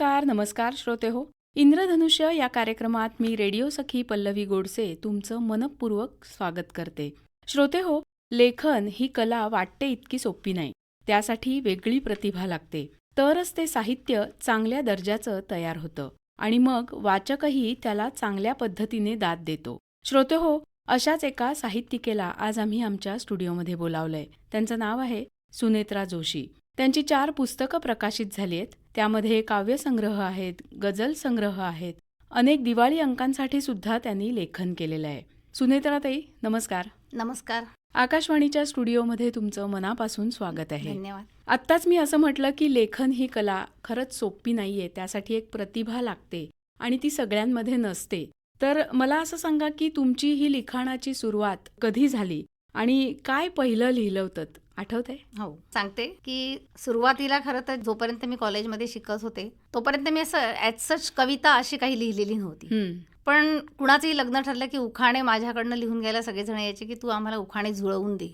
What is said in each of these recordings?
नमस्कार नमस्कार श्रोते हो. इंद्रधनुष्य या कार्यक्रमात मी रेडिओ सखी पल्लवी गोडसे तुमचं मनपूर्वक स्वागत करते. श्रोते हो लेखन ही कला वाटते इतकी सोपी नाही. त्यासाठी वेगळी प्रतिभा लागते. तरच ते साहित्य चांगल्या दर्जाचं तयार होतं आणि मग वाचकही त्याला चांगल्या पद्धतीने दाद देतो. श्रोते हो अशाच एका साहित्यिकेला आज आम्ही आमच्या स्टुडिओमध्ये बोलावलंय. त्यांचं नाव आहे सुनेत्रा जोशी. त्यांची चार पुस्तकं प्रकाशित झाली आहेत त्यामध्ये काव्यसंग्रह आहेत गझल संग्रह आहेत. अनेक दिवाळी अंकांसाठी सुद्धा त्यांनी लेखन केलेलं आहे. सुनेत्राताई नमस्कार. नमस्कार. आकाशवाणीच्या स्टुडिओमध्ये तुमचं मनापासून स्वागत आहे. धन्यवाद. आत्ताच मी असं म्हटलं की लेखन ही कला खरंच सोपी नाहीये त्यासाठी एक प्रतिभा लागते आणि ती सगळ्यांमध्ये नसते. तर मला असं सांगा की तुमची ही लिखाणाची सुरुवात कधी झाली आणि काय पहिलं लिहिलं होतं? आठवतंय? हो. सांगते की सुरुवातीला खरं तर जोपर्यंत मी कॉलेजमध्ये शिकत होते तोपर्यंत मी असं ॲज सच कविता अशी काही लिहिलेली नव्हती. पण कुणाचंही लग्न ठरलं की उखाणे माझ्याकडनं लिहून घ्यायला सगळेजण यायचे की तू आम्हाला उखाणे जुळवून दे.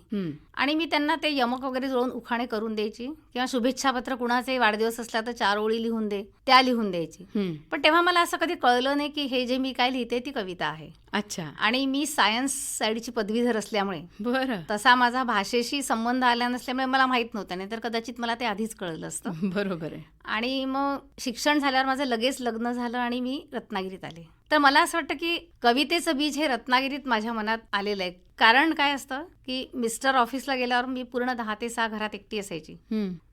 आणि मी त्यांना ते यमक वगैरे जुळवून उखाणे करून द्यायची किंवा शुभेच्छापत्र कुणाचे वाढदिवस असला तर चार ओळी लिहून दे त्या लिहून द्यायची. पण तेव्हा मला असं कधी कळलं नाही की हे जे मी काय लिहिते ती कविता आहे. अच्छा. आणि मी सायन्स साईडची पदवीधर असल्यामुळे बरं. तसा माझा भाषेशी संबंध आला नसल्यामुळे मला माहीत नव्हतं नाही तर कदाचित मला ते आधीच कळलं असतं. बरोबर आहे. आणि मग शिक्षण झाल्यावर माझं लगेच लग्न झालं आणि मी रत्नागिरीत आले. तर मला असं वाटतं की कवितेचं बीज हे रत्नागिरीत माझ्या मनात आलेलं आहे. कारण काय असतं की मिस्टर ऑफिसला गेल्यावर मी पूर्ण दहा ते सहा घरात एकटी असायची.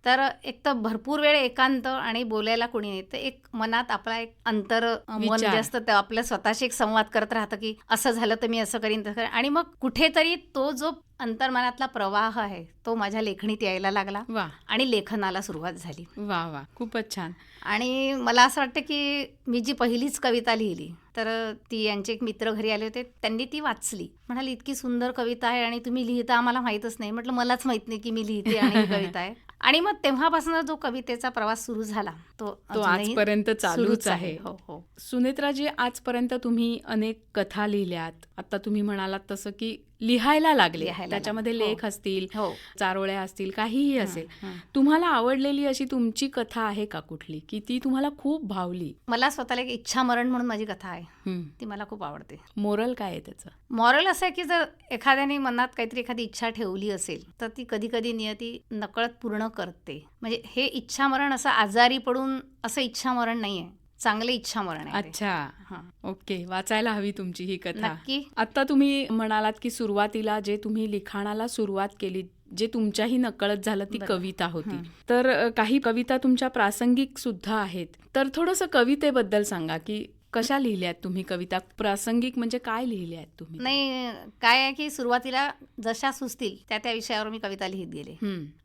तर एक तर भरपूर वेळ एकांत आणि बोलायला कोणी नाही. तर एक मनात आपला एक अंतर मन. जे असतं ते आपल्या स्वतःशी एक संवाद करत राहतं की असं झालं तर मी असं करीन तसं करीन. आणि मग कुठेतरी तो जो अंतर्मनातला प्रवाह आहे तो माझ्या लेखणीत यायला लागला वा. आणि लेखनाला सुरुवात झाली. वा वा. खूपच छान. आणि मला असं वाटतं की मी जी पहिलीच कविता लिहिली तर ती यांचे एक मित्र घरी आले होते. त्यांनी ती वाचली. म्हणाली इतकी सुंदर कविता आहे आणि तुम्ही लिहिता आम्हाला माहीतच नाही. म्हटलं मलाच माहीत नाही की मी लिहिते आणि ही कविता आहे. आणि मग तेव्हापासून जो कवितेचा प्रवास सुरू झाला. तो तो आजपर्यंत चालूच आहे. हो हो. सुनेत्राजी आजपर्यंत तुम्ही अनेक कथा लिहिल्यात. आता तुम्ही म्हणालात तसं की लिहायला लागले. त्याच्यामध्ये. हो. लेख असतील हो. चारोळ्या असतील काहीही असेल. तुम्हाला आवडलेली अशी तुमची कथा आहे का कुठली? की ती तुम्हाला खूप भावली? मला स्वतःला एक इच्छा मरण म्हणून माझी कथा आहे. ती मला खूप आवडते. मोरल काय आहे त्याचं? मॉरल असं आहे की जर एखाद्याने मनात काहीतरी एखादी इच्छा ठेवली असेल तर ती कधी कधी नियती नकळत पूर्ण करते. म्हणजे हे इच्छा मरण असं आजारी पडून असं इच्छा मरण नाही आहे चांगले इच्छा मरण. अच्छा हां. ओके वाचायला हवी तुमची ही कथा आता तुम्ही म्हणालात की सुरुवातीला जे तुम्ही लिखाणाला सुरुवात केली जे तुमच्याही नकळत झालं ती. कविता होती. तर काही कविता तुमच्या प्रासंगिक सुद्धा आहेत तर थोडंसं कवितेबद्दल सांगा की कशा लिहिल्यात तुम्ही कविता? प्रासंगिक म्हणजे काय लिहिल्यात तुम्ही? नाही काय आहे की सुरुवातीला जशा सुचतील त्या त्या विषयावर मी कविता लिहित गेले.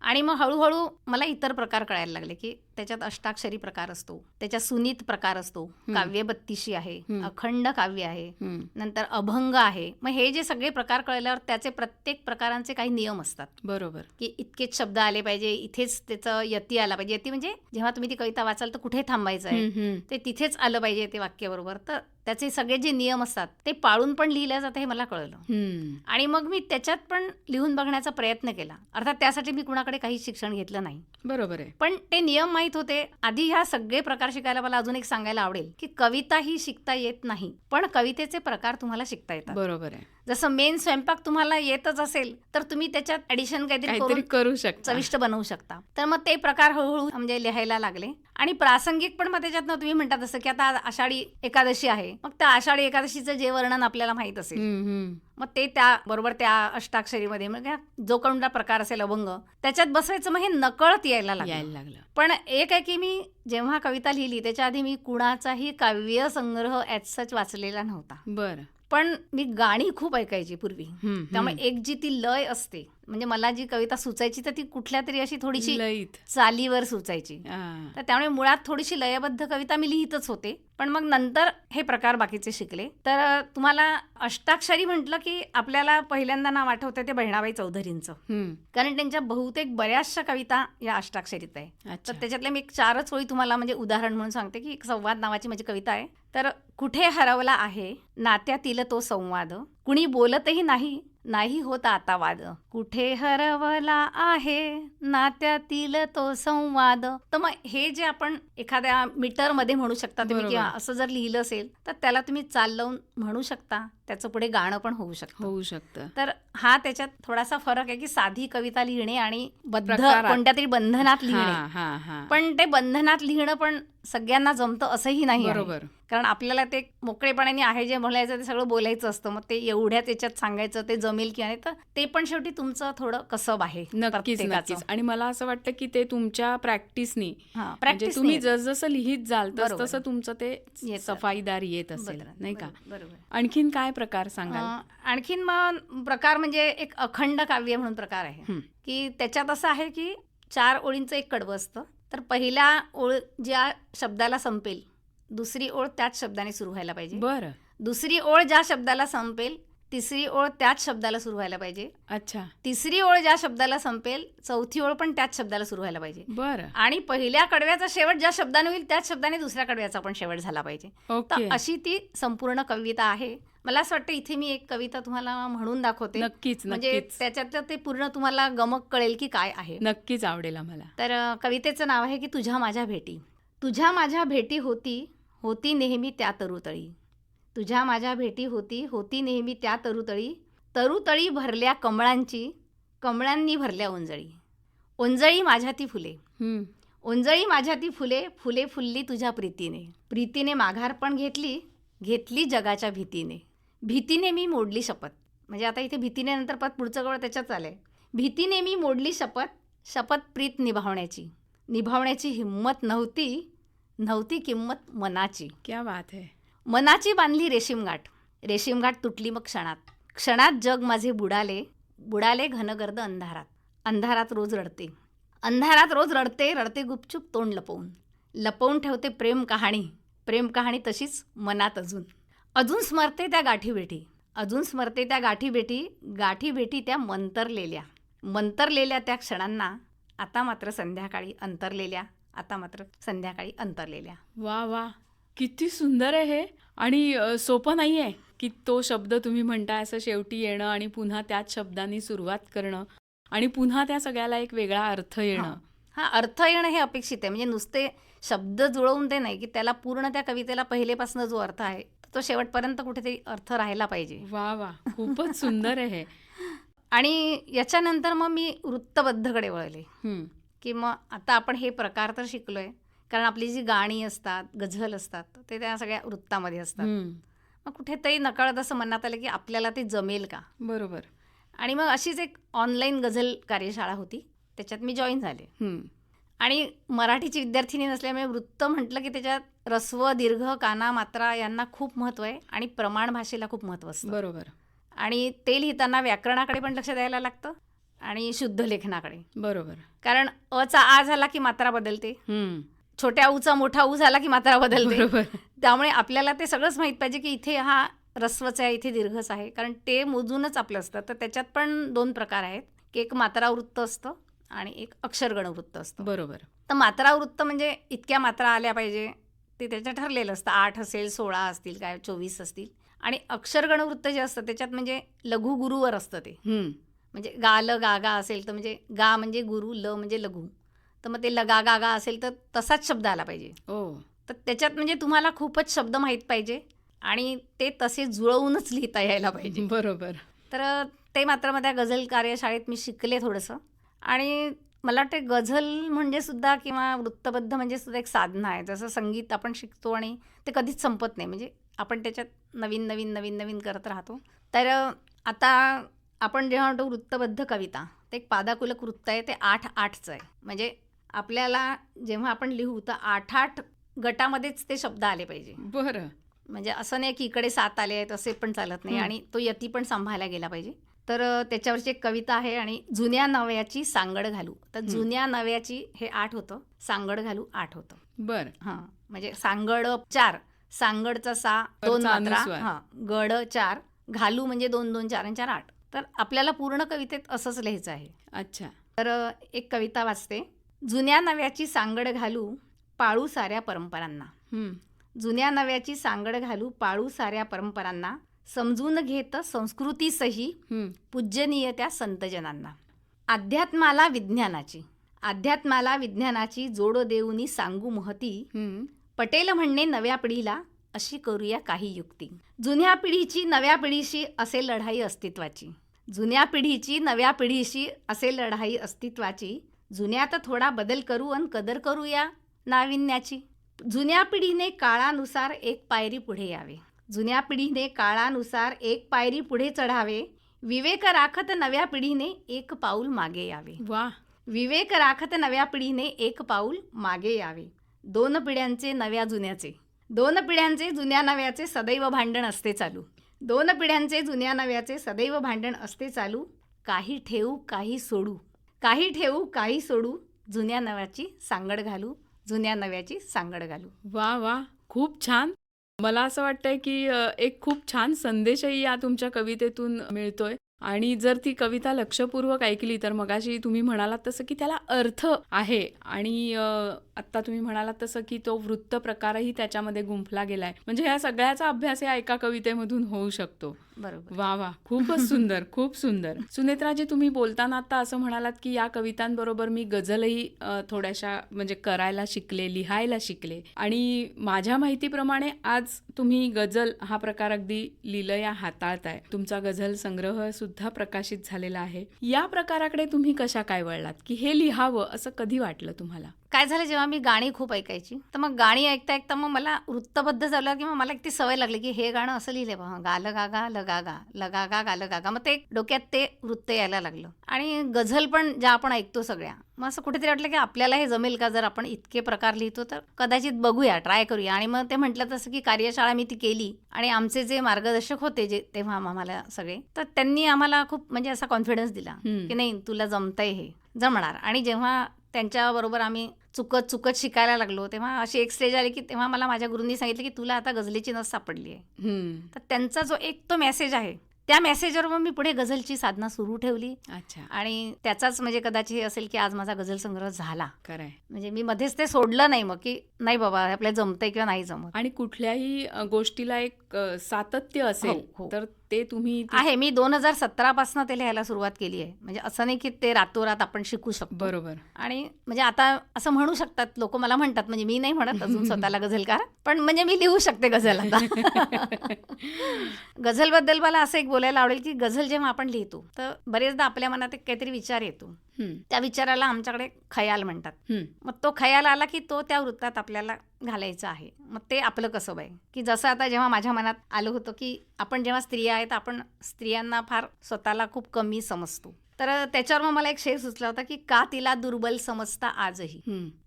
आणि मग हळूहळू मला इतर प्रकार कळायला लागले की त्याच्यात अष्टाक्षरी प्रकार असतो. त्याच्यात सुनीत प्रकार असतो. काव्य बत्तीशी आहे. अखंड काव्य आहे. नंतर अभंग आहे. मग हे जे सगळे प्रकार कळल्यावर त्याचे प्रत्येक प्रकारांचे काही नियम असतात. बरोबर. की इतकेच शब्द आले पाहिजे इथेच त्याचं यती आला पाहिजे. यती म्हणजे जेव्हा तुम्ही ती कविता वाचाल तर कुठे थांबायचं आहे. ते तिथेच आलं पाहिजे ते वाक्याबरोबर तर त्याचे सगळे जे नियम असतात ते पाळून पण लिहिलं जातं हे मला कळलं. आणि मग मी त्याच्यात पण लिहून बघण्याचा प्रयत्न केला. अर्थात त्यासाठी मी कुणाकडे काही शिक्षण घेतलं नाही. बरोबर आहे. पण ते नियम माहीत होते. आधी ह्या सगळे प्रकार शिकायला मला अजून एक सांगायला आवडेल की कविता ही शिकता येत नाही पण कवितेचे प्रकार तुम्हाला शिकता येतात. बरोबर आहे. जसं मेन स्वयंपाक तुम्हाला येतच असेल तर तुम्ही त्याच्यात ऍडिशन काहीतरी करू शकता. चविष्ट बनवू शकता. तर मग ते प्रकार हळूहळू म्हणजे लिहायला लागले. आणि प्रासंगिक पण मग त्याच्यातनं तुम्ही म्हणतात असं की आता आषाढी एकादशी आहे मग त्या आषाढी एकादशीचं जे वर्णन आपल्याला माहीत असेल. मग ते त्या बरोबर त्या अष्टाक्षरीमध्ये मग ह्या जो कोणता प्रकार असेल अभंग त्याच्यात बसवायचं मग हे नकळत यायला लागलं. पण एक आहे की मी जेव्हा कविता लिहिली त्याच्या आधी मी कुणाचाही काव्य संग्रह सच वाचलेला नव्हता. बरं. पण मी गाणी खूप ऐकायची पूर्वी. त्यामुळे एक जी ती लय असते. म्हणजे मला जी कविता सुचायची तर ती कुठल्या तरी अशी थोडीशी चालीवर सुचायची. तर त्यामुळे मुळात थोडीशी लयबद्ध कविता मी लिहितच होते. पण मग नंतर हे प्रकार बाकीचे शिकले. तर तुम्हाला अष्टाक्षरी म्हटलं की आपल्याला पहिल्यांदा नाव आठवतं ते बहिणाबाई चौधरींचं. कारण त्यांच्या बहुतेक बऱ्याचशा कविता या अष्टाक्षरीत आहे. तर त्याच्यातले मी एक चारच ओळी तुम्हाला म्हणजे उदाहरण म्हणून सांगते की एक संवाद नावाची माझी कविता आहे. तर कुठे हरवला आहे नात्यातील तो संवाद. कुणी बोलतही नाही नाही होत आता वाद. कुठे हरवला आहे? नात्यातील तो संवाद. तर मग हे जे आपण एखाद्या मीटरमध्ये म्हणू शकता तुम्ही. किंवा असं जर लिहिलं असेल तर त्याला तुम्ही चाल लावून म्हणू शकता. त्याचं पुढे गाणं पण होऊ शकतं. होऊ शकतं. तर हा त्याच्यात थोडासा फरक आहे की साधी कविता लिहिणे आणि बद्ध. कोणत्या तरी बंधनात लिहिणे. पण ते बंधनात लिहिणं पण सगळ्यांना जमतं असंही नाही. बरोबर. कारण आपल्याला ते मोकळेपणाने आहे जे बोलायचं ते सगळं बोलायचं असतं मग ते एवढ्या त्याच्यात सांगायचं ते जमेल की नाही तर ते पण शेवटी तुमचं थोडं कसब आहे नक्कीच. नक्कीच आणि मला असं वाटतं की ते तुमच्या प्रॅक्टिसनी म्हणजे practice तुम्ही. जसजसं लिहित जाल तस. तसं तुमचं ते. सफाईदार येत असेल नाही का बरोबर, आणखीन काय प्रकार सांगाल अं, आणखीन मग प्रकार म्हणजे एक अखंड काव्य म्हणून प्रकार आहे. की त्याच्यात असं आहे की चार ओळींचं एक कडवं असतं तर पहिल्या ओळ ज्या शब्दाला संपेल दुसरी ओळ त्याच शब्दाने सुरू व्हायला पाहिजे. बरं. दुसरी ओळ ज्या शब्दाला संपेल तिसरी ओळ त्याच शब्दाला सुरू व्हायला पाहिजे. अच्छा. तिसरी ओळ ज्या शब्दाला संपेल चौथी ओळ पण त्याच शब्दाला सुरू व्हायला पाहिजे. बरं. आणि पहिल्या कडव्याचा शेवट ज्या शब्दाने होईल त्याच शब्दाने दुसऱ्या कडव्याचा पण शेवट झाला पाहिजे. तर अशी ती संपूर्ण कविता आहे. मला असं वाटतं इथे मी एक कविता तुम्हाला म्हणून दाखवते. नक्कीच म्हणजे नक्कीच. त्याच्यात ते पूर्ण तुम्हाला गमक कळेल की काय आहे. नक्कीच आवडेल आम्हाला. तर कवितेचं नाव आहे की तुझ्या माझ्या भेटी. तुझ्या माझ्या भेटी होती होती नेहमी त्या तरुतळी. तुझ्या माझ्या भेटी होती होती नेहमी त्या तरुतळी. तरुतळी भरल्या कमळांची कमळांनी भरल्या ओंजळी. ओंजळी माझ्या ती फुले. ओंजळी माझ्या ती फुले फुले फुलली तुझ्या प्रीतीने. प्रीतीने माघार पण घेतली घेतली जगाच्या भीतीने. भीतीने मी मोडली शपथ. म्हणजे आता इथे भीतीने नंतर पद पुढचं कवळ त्याच्यात आलंय भीतीने मी मोडली शपथ शपथ प्रीत निभावण्याची. निभावण्याची हिंमत नव्हती नव्हती किंमत मनाची. क्या बात है. मनाची बांधली रेशीमगाठ. रेशीमगाठ तुटली मग क्षणात. क्षणात जग माझे बुडाले बुडाले घनगर्द अंधारात. अंधारात रोज रडते. अंधारात रोज रडते रडते गुपचूप तोंड लपवून. लपवून ठेवते प्रेम कहाणी. प्रेम कहाणी तशीच मनात अजून. अजून स्मरते त्या गाठी भेटी. अजून स्मरते त्या गाठी भेटी गाठी भेटी त्या मंतरलेल्या. मंतरलेल्या त्या क्षणांना आता मात्र संध्याकाळी अंतरलेल्या. आता मात्र संध्याकाळी अंतरलेल्या. वा वा. किती सुंदर आहे हे. आणि सोपं नाही आहे की तो शब्द तुम्ही म्हणताय असं शेवटी येणं आणि पुन्हा त्याच शब्दांनी सुरुवात करणं आणि पुन्हा त्या सगळ्याला एक वेगळा अर्थ येणं. हा अर्थ येणं हे अपेक्षित आहे. म्हणजे नुसते शब्द जुळवून ते नाही की त्याला पूर्ण त्या कवितेला पहिलेपासून जो अर्थ आहे तो शेवटपर्यंत कुठेतरी अर्थ राहायला पाहिजे. वा वा. खूपच सुंदर आहे हे. आणि याच्यानंतर मग मी वृत्तबद्धकडे वळले. की मग आता आपण हे प्रकार तर शिकलोय. कारण आपली जी गाणी असतात गझल असतात ते त्या सगळ्या वृत्तामध्ये असतात. मग कुठेतरी नकळत असं मनात आलं की आपल्याला ते जमेल का? बरोबर. आणि मग अशीच एक ऑनलाईन गझल कार्यशाळा होती. त्याच्यात मी जॉईन झाले. आणि मराठीची विद्यार्थिनी नसल्यामुळे वृत्त म्हटलं की त्याच्यात रस्व दीर्घ काना मात्रा यांना खूप महत्त्व आहे आणि प्रमाण भाषेला खूप महत्त्व असतं. बरोबर. आणि ते लिहिताना व्याकरणाकडे पण लक्ष द्यायला लागतं. आणि शुद्ध लेखनाकडे. बरोबर. कारण अचा आ झाला की मात्रा बदलते. हम्म, छोट्या ऊचा मोठा ऊ झाला की मात्रा बदलते. बरोबर. त्यामुळे आपल्याला ते सगळंच माहीत पाहिजे की इथे हा रस्वच आहे इथे दीर्घच आहे. कारण ते मोजूनच आपलं असतं. तर त्याच्यात पण दोन प्रकार आहेत. की एक मात्रा वृत्त असतं आणि एक अक्षरगण वृत्त असतं. बरोबर. तर मात्रा वृत्त म्हणजे इतक्या मात्रा आल्या पाहिजे. ते त्याच्यात ठरलेलं असतं. आठ असेल सोळा असतील काय चोवीस असतील. आणि अक्षरगण वृत्त जे असतं त्याच्यात म्हणजे लघु गुरुवर असतं ते. हम्म, म्हणजे गा ल गा गा असेल तर म्हणजे गा म्हणजे गुरु ल म्हणजे लघु. तर मग ते लगा गा गा असेल तर तसाच शब्द आला पाहिजे. ओ तर त्याच्यात म्हणजे तुम्हाला खूपच शब्द माहीत पाहिजे आणि ते तसे जुळवूनच लिहिता यायला पाहिजे. बरोबर. तर ते मात्र मग त्या गझल कार्यशाळेत मी शिकले थोडंसं. आणि मला वाटते गझल म्हणजे सुद्धा किंवा वृत्तबद्ध म्हणजे सुद्धा एक साधना आहे. जसं संगीत आपण शिकतो आणि ते कधीच संपत नाही. म्हणजे आपण त्याच्यात नवीन नवीन नवीन नवीन करत राहतो. तर आता आपण जेव्हा म्हणतो वृत्तबद्ध कविता ते एक पादाकुलक वृत्त आहे ते आठ आठचं आहे. म्हणजे आपल्याला जेव्हा आपण लिहू तर आठ आठ गटामध्येच ते शब्द आले पाहिजे. बरं. म्हणजे असं नाही की इकडे सात आले आहेत असे पण चालत नाही. आणि तो यती पण सांभाळला गेला पाहिजे. तर त्याच्यावरची एक कविता आहे आणि जुन्या नव्याची सांगड घालू. तर. जुन्या नव्याची हे आठ होतं सांगड घालू आठ होतं. बर. हां. म्हणजे सांगड चार सांगडचा सा दोन मात्रा. हां गड चार घालू म्हणजे दोन दोन चार आणि चार आठ. तर आपल्याला पूर्ण कवितेत असंच लिहायचं आहे. अच्छा. तर एक कविता वाचते. जुन्या नव्याची सांगड घालू पाळू साऱ्या परंपरांना. हम्म. जुन्या नव्याची सांगड घालू पाळू साऱ्या परंपरांना. समजून घेत संस्कृतीसही हम्म. पूज्यनीय त्या संतजनांना. अध्यात्माला विज्ञानाची. अध्यात्माला विज्ञानाची जोड देऊनी सांगू महती. पटेल म्हणणे नव्या पिढीला अशी करूया काही युक्ती. जुन्या पिढीची नव्या पिढीशी असे लढाई अस्तित्वाची. जुन्या पिढीची नव्या पिढीशी असे लढाई अस्तित्वाची. जुन्यात थोडा बदल करू आणि कदर करूया नाविन्याची. जुन्या पिढीने काळानुसार एक पायरी पुढे यावे. जुन्या पिढीने काळानुसार एक पायरी पुढे चढावे. विवेक राखत नव्या पिढीने एक पाऊल मागे यावे. वा विवेक राखत नव्या पिढीने एक पाऊल मागे यावे. दोन पिढ्यांचे नव्या जुन्याचे. दोन पिढ्यांचे जुन्या नव्याचे सदैव भांडण असते चालू. दोन पिढ्यांचे जुन्या नव्याचे सदैव भांडण असते चालू. काही ठेवू काही सोडू. काही ठेवू काही सोडू. जुन्या नव्याची सांगड घालू जुन्या नव्याची सांगड घालू. वा वा. खूप छान. मला असं वाटतंय की एक खूप छान संदेशही या तुमच्या कवितेतून मिळतोय. आणि जर ती कविता लक्षपूर्वक ऐकली तर मगाशी तुम्ही म्हणालात तसं की त्याला अर्थ आहे. आणि आत्ता तुम्ही म्हणालात तसं की तो वृत्त प्रकारही त्याच्यामध्ये गुंफला गेलाय. म्हणजे ह्या सगळ्याचा अभ्यास या एका कवितेमधून होऊ शकतो. बरोबर. वा वा. खूपच सुंदर खूप सुंदर. सुनेत्राजी तुम्ही बोलताना आता असं म्हणालात की या कवितांबरोबर मी गझलही थोड्याशा म्हणजे करायला शिकले लिहायला शिकले. आणि माझ्या माहितीप्रमाणे आज तुम्ही गझल हा प्रकार अगदी लिलया हाताळताय. तुमचा गझल संग्रह सुद्धा प्रकाशित झालेला आहे. या प्रकाराकडे तुम्ही कशा काय वळलात? की हे लिहावं असं कधी वाटलं तुम्हाला? काय झालं जेव्हा मी गाणी खूप ऐकायची तर मग गाणी ऐकता ऐकता मग मला वृत्तबद्ध झालं की मग मला एक ती सवय लागली की हे गाणं असं लिहिलंय बघा गाल गागा लगागा लगागा गाल गागा मग ते डोक्यात ते वृत्त यायला लागलं. आणि गझल पण ज्या आपण ऐकतो सगळ्या मग असं कुठेतरी वाटलं की आपल्याला हे जमेल का? जर आपण इतके प्रकार लिहितो तर कदाचित बघूया ट्राय करूया. आणि मग ते म्हटलं तसं की कार्यशाळा मी ती केली आणि आमचे जे मार्गदर्शक होते जे तेव्हा आम्हाला सगळे तर त्यांनी आम्हाला खूप म्हणजे असा कॉन्फिडन्स दिला. की नाही तुला जमतंय हे जमणार. आणि जेव्हा त्यांच्याबरोबर आम्ही चुकत चुकत शिकायला लागलो. तेव्हा अशी एक स्टेज आली की तेव्हा मला माझ्या गुरूंनी सांगितलं की तुला आता गझलेची नस सापडली आहे. तर त्यांचा जो एक तो मेसेज आहे त्या मेसेजवर मग मी पुढे गझलची साधना सुरू ठेवली. अच्छा. आणि त्याचाच म्हणजे कदाचित हे असेल की आज माझा गझल संग्रह झाला. खरंय. म्हणजे मी मध्येच ते सोडलं नाही मग की नाही बाबा आपल्याला जमतंय किंवा नाही जमत. आणि कुठल्याही गोष्टीला एक सातत्य असेल हो, हो. तर ते तुम्ही आहे मी दोन हजार सतरापासून ते लिहायला सुरुवात केली आहे. म्हणजे असं नाही की ते रातोरात आपण शिकू शकतो. बरोबर. आणि म्हणजे आता असं म्हणू शकतात लोक मला म्हणतात म्हणजे मी नाही म्हणत अजून स्वतःला गझलकार पण म्हणजे मी लिहू शकते गझल आता. गझलबद्दल मला असं एक बोलायला आवडेल की गझल जेव्हा आपण लिहितो तर बरेचदा आपल्या मनात एक काहीतरी विचार येतो. त्या विचाराला आमच्याकडे खयाल म्हणतात. मग तो खयाल आला की तो त्या वृत्तात आपल्याला घालायचा आहे. मग ते आपलं कसं आहे की जसं आता जेव्हा माझ्या मनात आलं होतं की आपण जेव्हा स्त्रिया आहेत आपण स्त्रियांना फार स्वतःला खूप कमी समजतो. तर त्याच्यावर मग मला एक शेर सुचला होता की का तिला दुर्बल समजता आजही.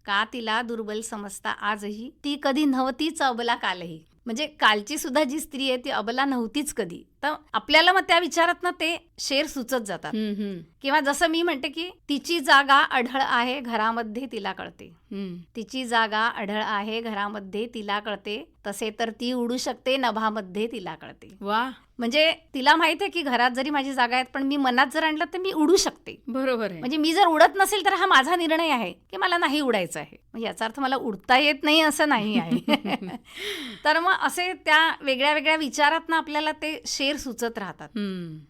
का तिला दुर्बल समजता आजही? ती कधी नव्हतीच अबला कालही म्हणजे कालची सुद्धा जी स्त्री आहे ती अबला नव्हतीच कधी. तर आपल्याला मग त्या विचारात ते शेर सुचत जातात. किंवा जसं मी म्हणते की तिची जागा अढळ आहे घरामध्ये तिला कळते. तिची जागा अढळ आहे घरामध्ये तिला कळते. तसे तर ती उडू शकते नभामध्ये तिला कळते. वा. म्हणजे तिला माहीत आहे की घरात जरी माझी जागा आहेत पण मी मनात जर आणलं तर मी उडू शकते. बरोबर आहे. म्हणजे मी जर उडत नसेल तर हा माझा निर्णय आहे की मला नाही उडायचं आहे. म्हणजे याचा अर्थ मला उडता येत नाही असं नाही आहे. तर मग असे त्या वेगळ्या वेगळ्या विचारात आपल्याला ते शेर सुचत राहतात.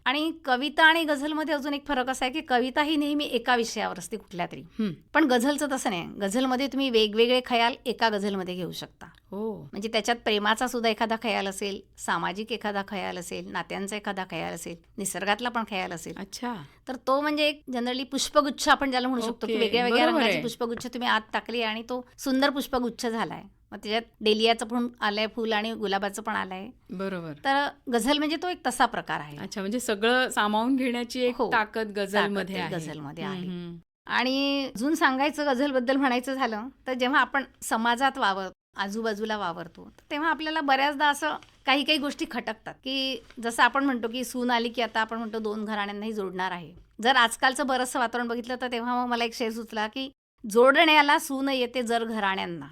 आणि कविता आणि गझलमध्ये अजून एक फरक असा आहे की कविता ही नेहमी एका विषयावर असते कुठल्या तरी. पण गझलचं तसं नाही. गझलमध्ये तुम्ही वेगवेगळे खयाल एका गझलमध्ये घेऊ शकता. हो. म्हणजे त्याच्यात प्रेमाचा सुद्धा एखादा खयाल असेल सामाजिक एखादा खयाल असेल नात्यांचा एखादा खयाल असेल निसर्गातला पण खयाल असेल. अच्छा. तर तो म्हणजे एक जनरली पुष्पगुच्छ आपण ज्याला म्हणू शकतो की वेगळ्या वेगळ्या रंगाचे. पुष्पगुच्छ तुम्ही आत टाकले आणि तो सुंदर पुष्पगुच्छ झालाय. मग त्याच्यात डेलियाचं पण आलंय फुल आणि गुलाबाचं पण आलंय. बरोबर. तर गझल म्हणजे तो एक तसा प्रकार आहे. अच्छा म्हणजे सगळं सामावून घेण्याची एक हो, ताकद गझलमध्ये गझलमध्ये आहे. आणि अजून सांगायचं गझलबद्दल म्हणायचं झालं तर जेव्हा आपण समाजात वावर आजूबाजूला वावरतो. तेव्हा आपल्याला बऱ्याचदा असं काही काही गोष्टी खटकतात की जसं आपण म्हणतो की सून आली की आता आपण म्हणतो दोन घराण्यांनाही जोडणार आहे. जर आजकालचं बरंचसं वातावरण बघितलं तर तेव्हा मग मला एक शेर सुचला की जोडण्याला सून येते जर घराण्यांना.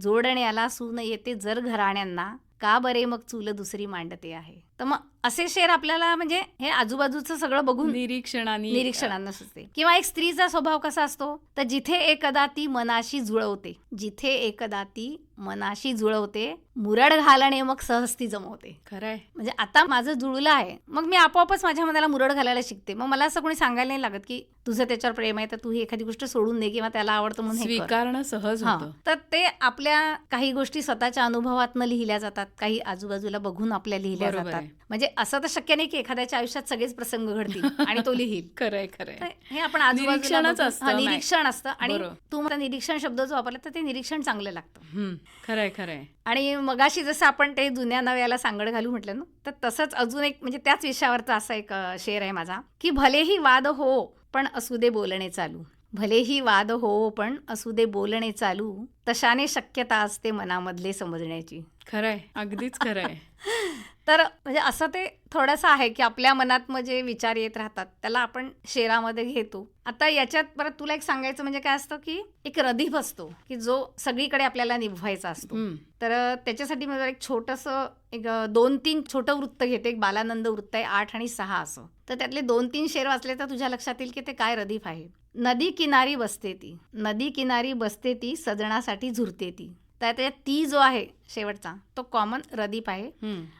जोडण्याला सून येते जर घराण्यांना. का बरे मग चूल दुसरी मांडते आहे? तर मग असे शेर आपल्याला म्हणजे हे आजूबाजूचं सगळं बघून निरीक्षणाने निरीक्षणांना सुचते किंवा एक स्त्रीचा स्वभाव कसा असतो? तर जिथे एकदा ती मनाशी जुळवते जिथे एकदा ती मनाशी जुळवते मुरड घालणे मग सहज ती जमवते खरंय म्हणजे आता माझं जुळलं आहे मग मी आपोआपच माझ्या मनाला मुरड घालायला शिकते मग मला असं कोणी सांगायला नाही लागत की तुझं त्याच्यावर प्रेम आहे तर तू ही एखादी गोष्ट सोडून दे किंवा त्याला आवडतं म्हणून कर. स्वीकारणं सहज हा. होतं तर ते आपल्या काही गोष्टी स्वतःच्या अनुभवातनं लिहिल्या जातात काही आजूबाजूला बघून आपल्या लिहिल्या जातात. म्हणजे असं तर शक्य नाही की एखाद्याच्या आयुष्यात सगळेच प्रसंग घडतील आणि तो लिहिल खरंय खरंय हे आपण आजूबाजूला निरीक्षणच. निरीक्षण असतं आणि. तू मला निरीक्षण शब्द जो वापरला तर ते निरीक्षण चांगलं लागतं. खरंय खरंय. आणि मगाशी जसं आपण ते जुन्या नव्याला सांगड घालू म्हटलं ना तर तसंच अजून एक म्हणजे त्याच विषयावरचा असा एक शेर आहे माझा की भलेही वाद हो पण असू दे बोलणे चालू. भलेही वाद हो पण असू दे बोलणे चालू तशाने शक्यता असते मनामधले समजण्याची. खरंय अगदीच खरंय. तर म्हणजे असं ते थोडंसं आहे की आपल्या मनात मग जे विचार येत राहतात त्याला आपण शेरामध्ये घेतो. आता याच्यात परत तुला एक सांगायचं म्हणजे काय असतं की एक रदीफ असतो की जो सगळीकडे आपल्याला निभवायचा असतो. तर त्याच्यासाठी मी जरा एक छोटंसं एक दोन तीन छोटं वृत्त घेते एक बालानंद वृत्त आहे आठ आणि सहा असं. तर त्यातले दोन तीन शेर वाचले तर तुझ्या लक्षात येईल की ते काय रदीफ आहे. नदी किनारी बसते ती. नदी किनारी बसते ती सजणासाठी झुरते ती. तर ती जो आहे शेवटचा तो कॉमन रदीप आहे.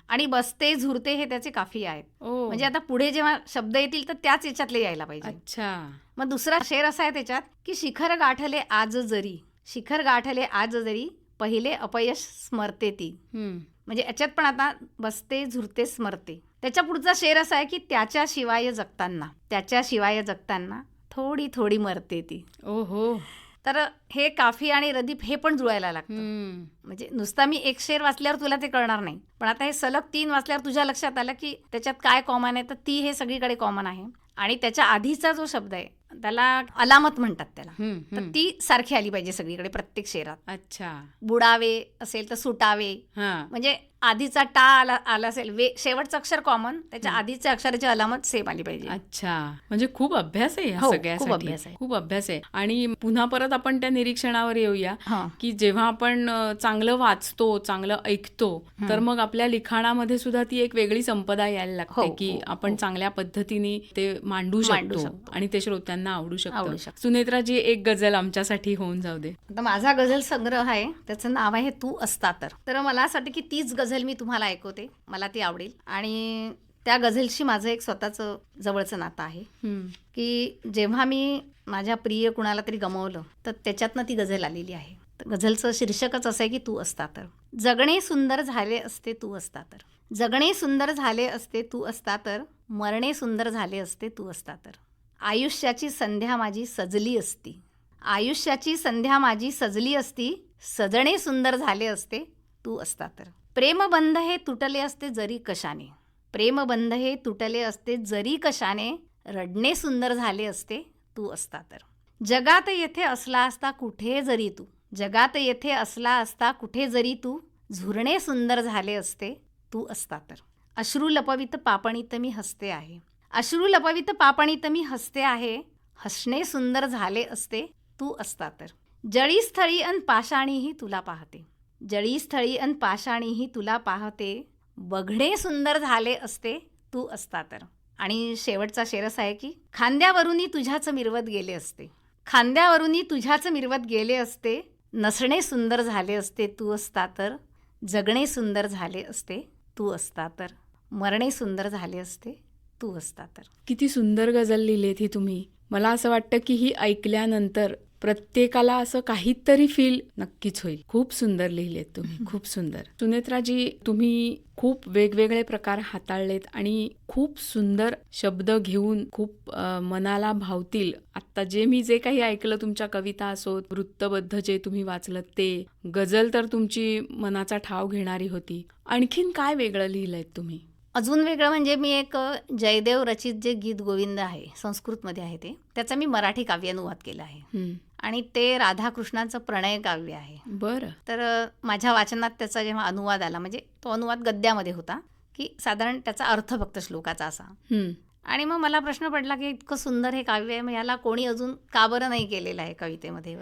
आणि बसते झुरते हे त्याचे काफी आहेत. म्हणजे आता पुढे जेव्हा शब्द येतील तर त्याच याच्यातले यायला पाहिजे. अच्छा. मग दुसरा शेर असा आहे त्याच्यात की शिखर गाठले आज जरी शिखर गाठले आज जरी पहिले अपयश स्मरते ती. म्हणजे याच्यात पण आता बसते झुरते स्मरते. त्याच्या पुढचा शेर असा आहे की त्याच्या शिवाय जगताना त्याच्या शिवाय जगताना थोडी थोडी मरते ती. ओहो. तर हे काफी आणि रदीप हे पण जुळायला लागतं. म्हणजे नुसता मी एक शेर वाचल्यावर तुला ते कळणार नाही. पण आता हे सलग तीन वाचल्यावर तुझ्या लक्षात आलं की त्याच्यात काय कॉमन आहे? तर ती हे सगळीकडे कॉमन आहे. आणि त्याच्या आधीचा जो शब्द आहे त्याला अलामत म्हणतात त्याला. तर. ती सारखी आली पाहिजे सगळीकडे प्रत्येक शेरात. अच्छा. बुडावे असेल तर सुटावे. म्हणजे आधीचा टा आला आला असेल. वे शेवटचं अक्षर कॉमन त्याच्या आधीच्या अक्षराची अलामत सेम आली पाहिजे. अच्छा. म्हणजे खूप अभ्यास आहे हो, खूप अभ्यास आहे. खूप अभ्यास आहे. आणि पुन्हा परत आपण त्या निरीक्षणावर येऊया हा. की जेव्हा आपण चांगलं वाचतो चांगलं ऐकतो तर मग आपल्या लिखाणामध्ये सुद्धा ती एक वेगळी संपदा यायला लागते हो, की हो, आपण चांगल्या पद्धतीने ते मांडू शकतो. आणि ते श्रोत्यांना आवडू शकतं. सुनेत्राजी एक गझल आमच्यासाठी होऊन जाऊ दे. आता माझा गझल संग्रह आहे. त्याचं नाव आहे तू असता तर. तर मला असं वाटतं की तीच गझल मी तुम्हाला ऐकवते मला ती आवडेल. आणि त्या गझलशी माझं एक स्वतःचं जवळचं नातं आहे. की जेव्हा मी माझ्या प्रिय कुणाला तरी गमावलं तर त्याच्यातनं ती गझल आलेली आहे. गझलचं शीर्षकच असं आहे की तू असता तर. जगणे सुंदर झाले असते तू असता तर. जगणे सुंदर झाले असते तू असता तर. मरणे सुंदर झाले असते तू असता तर. आयुष्याची संध्या माझी सजली असती. आयुष्याची संध्या माझी सजली असती. सजणे सुंदर झाले असते तू असता तर. प्रेमबंध हे तुटले असते जरी कशाने. प्रेमबंध हे तुटले असते जरी कशाने. रडणे सुंदर झाले असते तू असता तर. जगात येथे असला असता कुठे जरी तू. जगात येथे असला असता कुठे जरी तू. झुरणे सुंदर झाले असते तू असता तर. अश्रू लपवित पापणीत मी हसते आहे. अश्रू लपवित पापणीत मी हसते आहे. हसणे सुंदर झाले असते तू असता तर. जळीस्थळी अन पाषाणीही तुला पाहते. जळीस्थळी अन पाषाणीही तुला पाहते. बघणे सुंदर झाले असते तू असता तर. आणि शेवटचा शेरस आहे की खांद्यावरूनही तुझ्याच मिरवत गेले असते. खांद्यावरूनही तुझ्याच मिरवत गेले असते. नसणे सुंदर झाले असते तू असता तर. जगणे सुंदर झाले असते तू असता तर. मरणे सुंदर झाले असते तू असता तर. किती सुंदर गझल लिहिलीत ही तुम्ही. मला असं वाटतं की ही ऐकल्यानंतर प्रत्येकाला असं काहीतरी फील नक्कीच होईल. खूप सुंदर लिहिलेत तुम्ही. खूप सुंदर. सुनेत्राजी तुम्ही खूप वेगवेगळे प्रकार हाताळलेत आणि खूप सुंदर शब्द घेऊन खूप मनाला भावतील. आत्ता जे मी जे काही ऐकलं तुमच्या कविता असोत वृत्तबद्ध जे तुम्ही वाचलं ते गझल तर तुमची मनाचा ठाव घेणारी होती. आणखीन काय वेगळं लिहिलंय तुम्ही? अजून वेगळं म्हणजे मी एक जयदेव रचित जे गीत गोविंद आहे संस्कृतमध्ये आहे ते त्याचा मी मराठी काव्यानुवाद केला आहे. आणि ते राधाकृष्णांचं प्रणय काव्य आहे. बरं. तर माझ्या वाचनात त्याचा जेव्हा अनुवाद आला म्हणजे तो अनुवाद गद्यामध्ये होता की साधारण त्याचा अर्थ फक्त श्लोकाचा असा. आणि मग मला प्रश्न पडला की इतकं सुंदर हे काव्य आहे मग याला कोणी अजून का बरं नाही केलेलं आहे कवितेमध्ये.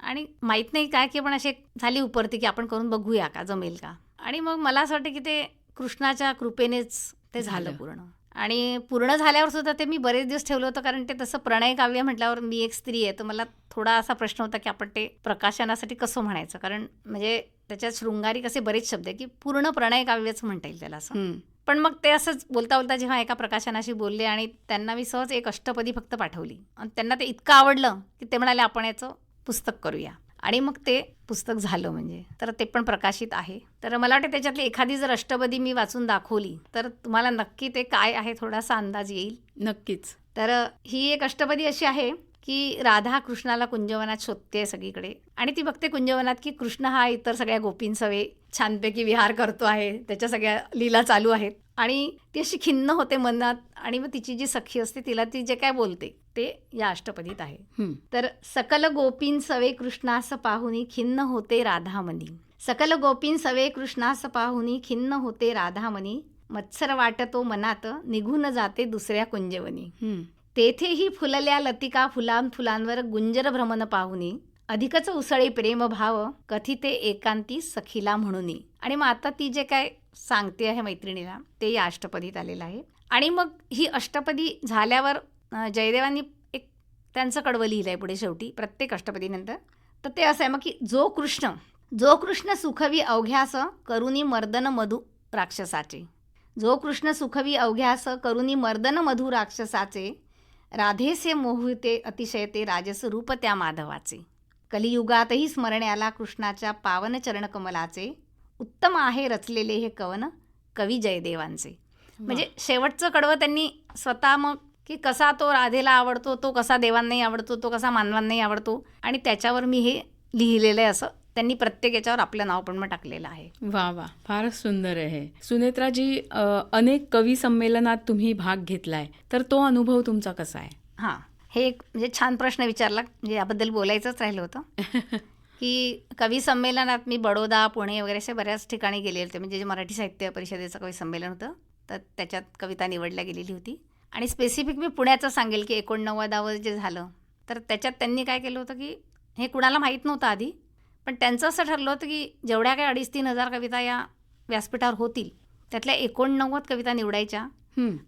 आणि माहीत नाही काय की पण अशी झाली उपरती की आपण करून बघूया का जमेल का? आणि मग मला असं वाटतं की ते कृष्णाच्या कृपेनेच ते झालं. पूर्ण. आणि पूर्ण झाल्यावर सुद्धा ते मी बरेच दिवस ठेवलं होतं कारण ते तसं प्रणय काव्य म्हटल्यावर मी एक स्त्री आहे तर मला थोडा असा प्रश्न होता की आपण ते प्रकाशनासाठी कसं म्हणायचं? कारण म्हणजे त्याच्यात शृंगारिक असे बरेच शब्द आहे की पूर्ण प्रणय काव्यच म्हणता येईल त्याला असं. हं. पण मग ते असंच बोलता बोलता जेव्हा एका प्रकाशनाशी बोलले आणि त्यांना मी सहज एक अष्टपदी फक्त पाठवली. आणि त्यांना ते इतकं आवडलं की ते म्हणाले आपण याचं पुस्तक करूया. आणि मग ते पुस्तक झालं म्हणजे. तर ते पण प्रकाशित आहे. तर मला वाटतं त्याच्यातली एखादी जर अष्टपदी मी वाचून दाखवली तर तुम्हाला नक्की ते काय आहे थोडासा अंदाज येईल? नक्कीच. तर ही एक अष्टपदी अशी आहे की राधा कृष्णाला कुंजवनात शोधते सगळीकडे. आणि ती बघते कुंजवनात की कृष्ण हा इतर सगळ्या गोपींसवे छानपैकी विहार करतो आहे. त्याच्या सगळ्या लीला चालू आहेत. आणि ती अशी खिन्न होते मनात आणि मग तिची जी सखी असते तिला ती जे काय बोलते. ते या अष्टपदीत आहे. तर सकल गोपीन सवे कृष्णास पाहुनी खिन्न होते राधामनी. सकल गोपीन सवे कृष्णास पाहुनी खिन्न होते राधामनी. मत्सर वाटतो मनात निघून जाते दुसऱ्या कुंजवनी. हं. तेथेही फुलल्या लतिका फुलां फुलांवर गुंजर भ्रमण पाहुनी. अधिकच उसळे प्रेम भाव कथिते एकांती सखीला म्हणूनी. आणि मग आता ती जे काय सांगते आहे मैत्रिणीला ते या अष्टपदीत आलेलं आहे. आणि मग ही अष्टपदी झाल्यावर जयदेवांनी एक त्यांचं कडवं लिहिलं आहे पुढे शेवटी प्रत्येक अष्टपदीनंतर तर ते असं आहे मग की जो कृष्ण जो कृष्ण सुखवी अवघ्यास करुणी मर्दन मधु राक्षसाचे. जो कृष्ण सुखवी अवघ्यास करुणी मर्दन मधु राक्षसाचे राधेसे मोहिते अतिशय ते राजस रूप त्या माधवाचे. कलियुगातही स्मरण्याला कृष्णाच्या पावन चरण कमलाचे उत्तम आहे रचलेले हे कवन कवी जयदेवांचे. म्हणजे शेवटचं कडवं त्यांनी स्वतः मग की कसा तो राधेला आवडतो तो कसा देवांनाही आवडतो तो कसा मानवांनाही आवडतो. आणि त्याच्यावर मी हे लिहिलेलं आहे असं. त्यांनी प्रत्येक याच्यावर आपलं नाव पण मग टाकलेलं आहे. वा वा. फारच सुंदर आहे सुनेत्राजी अनेक कवी संमेलनात तुम्ही भाग घेतलाय. तर तो अनुभव तुमचा कसा आहे? हां. हे एक म्हणजे छान प्रश्न विचारला म्हणजे याबद्दल बोलायचंच राहिलं होतं. की कवी संमेलनात मी बडोदा पुणे वगैरे असे बऱ्याच ठिकाणी गेले होते. म्हणजे जे मराठी साहित्य परिषदेचं कवी संमेलन होतं तर त्याच्यात कविता निवडल्या गेलेली होती. आणि स्पेसिफिक मी पुण्याचं सांगेल की एकोणनव्वदावं जे झालं तर त्याच्यात त्यांनी काय केलं होतं की हे कुणाला माहीत नव्हतं आधी पण त्यांचं असं ठरलं होतं की जेवढ्या काही अडीच तीन हजार कविता या व्यासपीठावर होतील त्यातल्या एकोणनव्वद कविता निवडायच्या.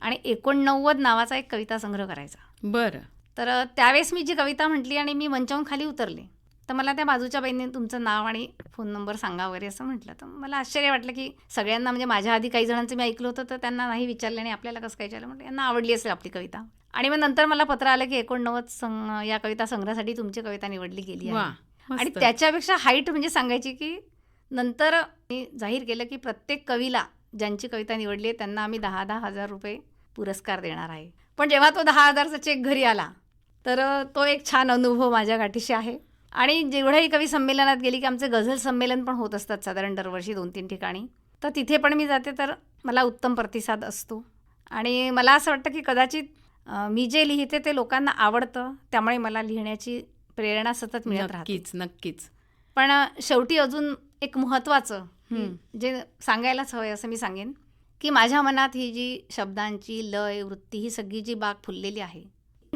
आणि एकोणनव्वद नावाचा एक कविता संग्रह करायचा बरं तर त्यावेळेस मी जी कविता म्हटली आणि मी मंचावून खाली उतरले तर मला त्या बाजूच्या बाईंनी तुमचं नाव आणि फोन नंबर सांगा वगैरे असं म्हटलं. तर मला आश्चर्य वाटलं की सगळ्यांना म्हणजे माझ्या आधी काही जणांचं मी ऐकलं होतं तर त्यांना नाही विचारलं आणि आपल्याला कसं काय विचारलं? म्हटलं यांना आवडली असेल आपली कविता. आणि मग नंतर मला पत्र आलं की एकोणनव्वद या कविता संग्रहासाठी तुमची कविता निवडली गेली आहे. आणि. त्याच्यापेक्षा हाईट म्हणजे सांगायची की नंतर मी जाहीर केलं की प्रत्येक कवीला ज्यांची कविता निवडली आहे त्यांना आम्ही दहा दहा हजार रुपये पुरस्कार देणार आहे. पण जेव्हा तो दहा हजारचा चेक घरी आला तर तो एक छान अनुभव माझ्या गाठीशी आहे. आणि जेवढ्याही कवी संमेलनात गेली की आमचे गझल संमेलन पण होत असतात साधारण दरवर्षी दोन तीन ठिकाणी तर तिथे पण मी जाते तर मला उत्तम प्रतिसाद असतो. आणि मला असं वाटतं की कदाचित मी जे लिहिते ते लोकांना आवडतं त्यामुळे मला लिहिण्याची प्रेरणा सतत मिळत राहते. नक्कीच नक्कीच. पण शेवटी अजून एक महत्त्वाचं. जे सांगायलाच हवंय असं मी सांगेन की माझ्या मनात ही जी शब्दांची लय वृत्ती ही सगळी जी बाग फुललेली आहे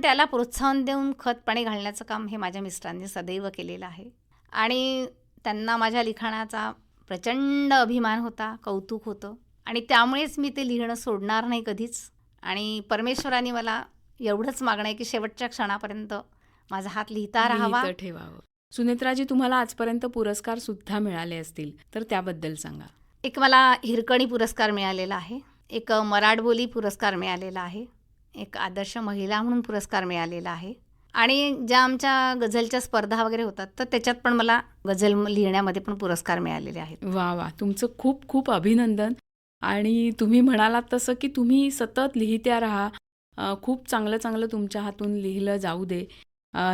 त्याला प्रोत्साहन देऊन खत पाणी घालण्याचं काम हे माझ्या मिस्टरांनी सदैव केलेलं आहे. आणि त्यांना माझ्या लिखाणाचा प्रचंड अभिमान होता कौतुक होतं. आणि त्यामुळेच मी ते लिहिणं सोडणार नाही कधीच. आणि परमेश्वराने मला एवढंच मागणं आहे की शेवटच्या क्षणापर्यंत माझा हात लिहिता राहावा. ठेवावं. सुनेत्राजी तुम्हाला आजपर्यंत पुरस्कार सुद्धा मिळाले असतील तर त्याबद्दल सांगा. एक मला हिरकणी पुरस्कार मिळालेला आहे. एक मराठबोली पुरस्कार मिळालेला आहे. एक आदर्श महिला म्हणून पुरस्कार मिळालेला आहे. आणि ज्या आमच्या गझलच्या स्पर्धा वगैरे होतात तर त्याच्यात पण मला गझल लिहिण्यामध्ये पण पुरस्कार मिळालेले आहेत. वा वा. तुमचं खूप खूप अभिनंदन. आणि तुम्ही म्हणालात तसं की तुम्ही सतत लिहित्या राहा. खूप चांगलं चांगलं तुमच्या हातून लिहिलं जाऊ दे.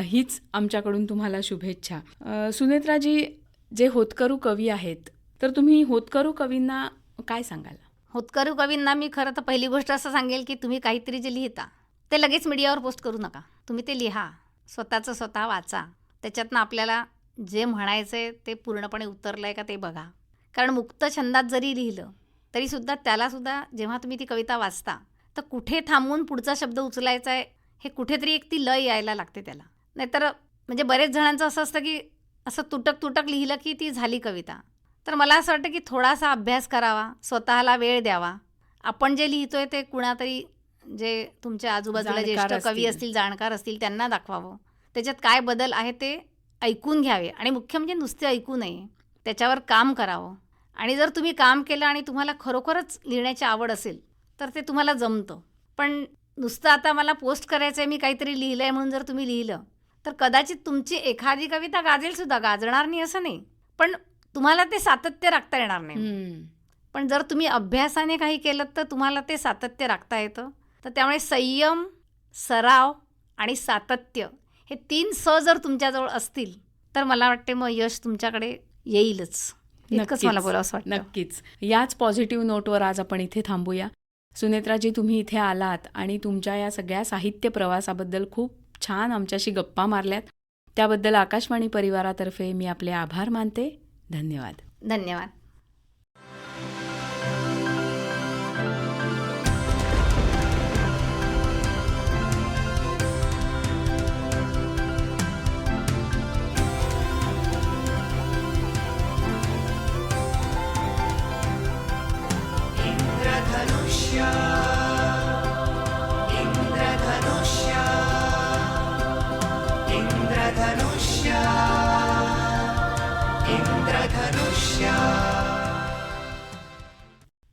हीच आमच्याकडून तुम्हाला शुभेच्छा. सुनेत्राजी जे होतकरू कवी आहेत तर तुम्ही होतकरू कवींना काय सांगाल? होतकरू कवींना मी खरं तर पहिली गोष्ट असं सांगेल की तुम्ही काहीतरी जे लिहिता ते लगेच मीडियावर पोस्ट करू नका. तुम्ही ते लिहा स्वतःचं स्वतः वाचा. त्याच्यातनं आपल्याला जे म्हणायचं आहे ते पूर्णपणे उतरलं आहे का ते बघा. कारण मुक्त छंदात जरी लिहिलं तरीसुद्धा त्यालासुद्धा जेव्हा तुम्ही ती कविता वाचता तर कुठे थांबून पुढचा शब्द उचलायचा आहे हे कुठेतरी एक ती लय यायला लागते त्याला. नाहीतर म्हणजे बरेच जणांचं असं असतं की असं तुटक तुटक लिहिलं की ती झाली कविता. तर मला असं वाटतं की थोडासा अभ्यास करावा स्वतःला वेळ द्यावा. आपण जे लिहितोय ते कुणातरी जे तुमच्या आजूबाजूला ज्येष्ठ कवी असतील. असतील जाणकार असतील त्यांना दाखवावं. त्याच्यात काय बदल आहे ते ऐकून घ्यावे आणि मुख्य म्हणजे नुसते ऐकू नये. त्याच्यावर काम करावं. आणि जर तुम्ही काम केलं आणि तुम्हाला खरोखरच लिहिण्याची आवड असेल तर ते तुम्हाला जमतं. पण नुसतं आता मला पोस्ट करायचं आहे मी काहीतरी लिहिलं आहे म्हणून जर तुम्ही लिहिलं तर कदाचित तुमची एखादी कविता गाजेल सुद्धा गाजणार नाही असं नाही. पण तुम्हाला ते सातत्य राखता येणार नाही. पण जर तुम्ही अभ्यासाने काही केलं तर तुम्हाला ते सातत्य राखता येतं. तर त्यामुळे संयम सराव आणि सातत्य हे तीन स जर तुमच्याजवळ असतील तर मला वाटते मग यश तुमच्याकडे येईलच. नक्कीच. मला बोलावं असं वाटतं. नक्कीच. याच पॉझिटिव्ह नोटवर आज आपण इथे थांबूया. सुनेत्राजी तुम्ही इथे आलात आणि तुमच्या या सगळ्या साहित्य प्रवासाबद्दल खूप छान आमच्याशी गप्पा मारल्यात. त्याबद्दल आकाशवाणी परिवारातर्फे मी आपले आभार मानते. धन्यवाद. धन्यवाद.